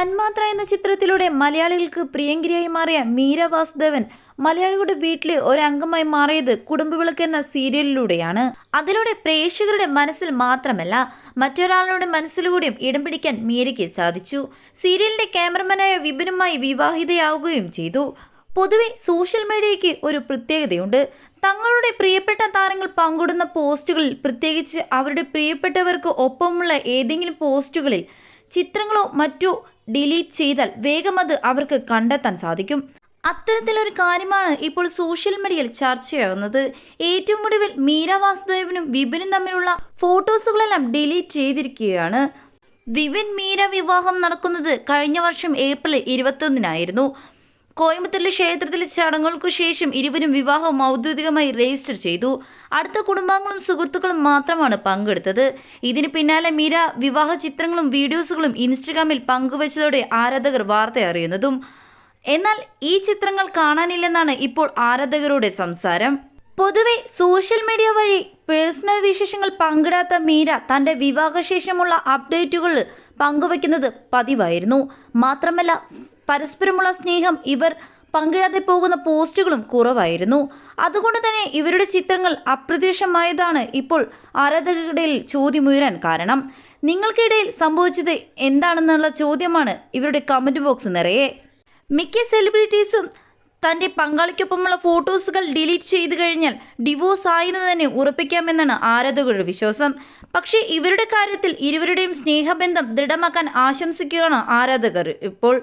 തന്മാത്ര എന്ന ചിത്രത്തിലൂടെ മലയാളികൾക്ക് പ്രിയങ്കരിയായി മാറിയ മീര വാസുദേവൻ മലയാളികളുടെ വീട്ടിലെ ഒരംഗമായി മാറിയത് കുടുംബവിളക്ക് എന്ന സീരിയലിലൂടെയാണ്. അതിലൂടെ പ്രേക്ഷകരുടെ മനസ്സിൽ മാത്രമല്ല മറ്റൊരാളുടെ മനസ്സിലൂടെയും ഇടം പിടിക്കാൻ മീരയ്ക്ക് സാധിച്ചു. സീരിയലിന്റെ ക്യാമറമാനായ വിപിനുമായി വിവാഹിതയാവുകയും ചെയ്തു. പൊതുവെ സോഷ്യൽ മീഡിയയ്ക്ക് ഒരു പ്രത്യേകതയുണ്ട്. തങ്ങളുടെ പ്രിയപ്പെട്ട താരങ്ങൾ പങ്കിടുന്ന പോസ്റ്റുകളിൽ പ്രത്യേകിച്ച് അവരുടെ പ്രിയപ്പെട്ടവർക്ക് ഒപ്പമുള്ള ഏതെങ്കിലും പോസ്റ്റുകളിൽ ചിത്രങ്ങളോ മറ്റോ ഡിലീറ്റ് ചെയ്താൽ വേഗം അത് അവർക്ക് കണ്ടെത്താൻ സാധിക്കും. അത്തരത്തിലൊരു കാര്യമാണ് ഇപ്പോൾ സോഷ്യൽ മീഡിയയിൽ ചർച്ചയാകുന്നത് ഏറ്റവും ഒടുവിൽ മീര വാസുദേവനും വിപിനും തമ്മിലുള്ള ഫോട്ടോസുകളെല്ലാം ഡിലീറ്റ് ചെയ്തിരിക്കുകയാണ്. വിപിൻ മീര വിവാഹം നടക്കുന്നത് കഴിഞ്ഞ വർഷം ഏപ്രിൽ ഇരുപത്തൊന്നിനായിരുന്നു. കോയമ്പത്തൂരിലെ ക്ഷേത്രത്തിലെ ചടങ്ങുകൾക്കു ശേഷം ഇരുവരും വിവാഹം ഔദ്യോഗികമായി രജിസ്റ്റർ ചെയ്തു. അടുത്ത കുടുംബാംഗങ്ങളും സുഹൃത്തുക്കളും മാത്രമാണ് പങ്കെടുത്തത്. ഇതിന് പിന്നാലെ മീര വിവാഹ ചിത്രങ്ങളും വീഡിയോസുകളും ഇൻസ്റ്റഗ്രാമിൽ പങ്കുവച്ചതോടെ ആരാധകർ വാർത്ത അറിയുന്നതും. എന്നാൽ ഈ ചിത്രങ്ങൾ കാണാനില്ലെന്നാണ് ഇപ്പോൾ ആരാധകരുടെ സംസാരം. പൊതുവെ സോഷ്യൽ മീഡിയ വഴി പേഴ്സണൽ വിശേഷങ്ങൾ പങ്കിടാത്ത മീര തന്റെ വിവാഹശേഷമുള്ള അപ്ഡേറ്റുകൾ പങ്കുവെക്കുന്നത് പതിവായിരുന്നു. മാത്രമല്ല പരസ്പരമുള്ള സ്നേഹം ഇവർ പങ്കിടാതെ പോകുന്ന പോസ്റ്റുകളും കുറവായിരുന്നു. അതുകൊണ്ട് തന്നെ ഇവരുടെ ചിത്രങ്ങൾ അപ്രത്യക്ഷമായതാണ് ഇപ്പോൾ ആരാധകരുടെയിൽ ചോദ്യമുയരാൻ കാരണം. നിങ്ങൾക്കിടയിൽ സംഭവിച്ചത് എന്താണെന്നുള്ള ചോദ്യമാണ് ഇവരുടെ കമന്റ് ബോക്സ് നിറയെ. മിക്ക സെലിബ്രിറ്റീസും തന്റെ പങ്കാളിക്കൊപ്പമുള്ള ഫോട്ടോസുകൾ ഡിലീറ്റ് ചെയ്തു കഴിഞ്ഞാൽ ഡിവോഴ്സ് ആയെന്ന് തന്നെ ഉറപ്പിക്കാമെന്നാണ് ആരാധകരുടെ വിശ്വാസം. പക്ഷേ ഇവരുടെ കാര്യത്തിൽ ഇരുവരുടെയും സ്നേഹബന്ധം ദൃഢമാക്കാൻ ആശംസിക്കുകയാണ് ആരാധകർ. ഇപ്പോൾ